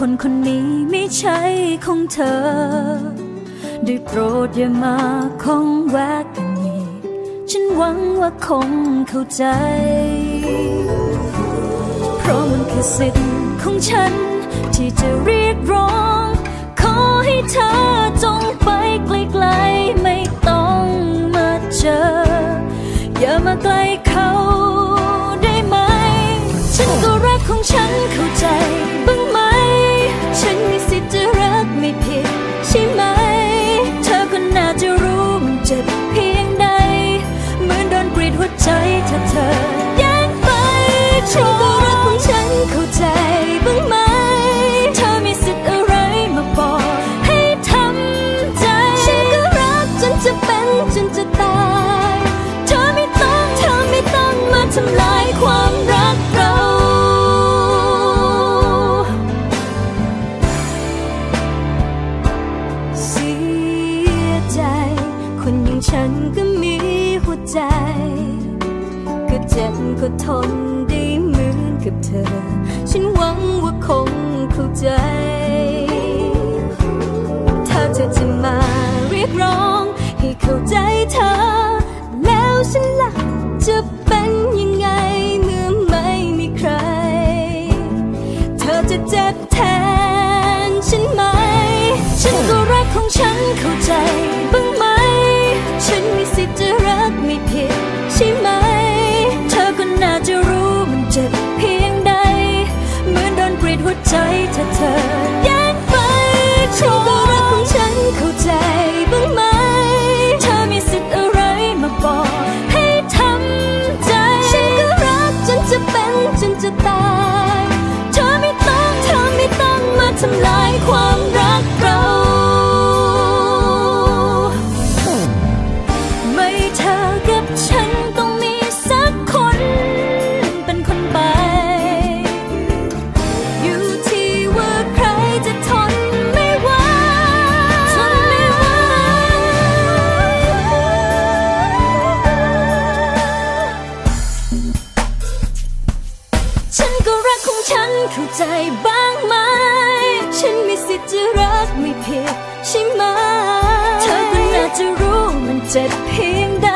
คนคนนี้ไม่ใช่ของเธอ ได้โปรดอย่ามาคงแวกกันอีกฉันหวังว่าคงเข้าใจ เพราะมันคือสิทธิ์ของฉัน ที่จะเรียกร้อง ขอให้เธอจงไปไกลๆไม่ ทนได้เหมือนกับเธอ ฉันหวังว่าคงเข้าใจ ถ้าเธอจะมาเรียกร้อง ให้เข้าใจเธอ แล้วฉันล่ะจะเป็นยังไงเมื่อไม่มีใคร เธอจะเจ็บแทนฉันไหม ฉันก็รักของฉันเข้าใจ ใจถ้าเธอ เข้าใจบ้างไหม ฉันมีสิทธิ์จะรักไม่ผิดใช่ไหม เธอก็น่าจะรู้มันเจ็บเพียงใด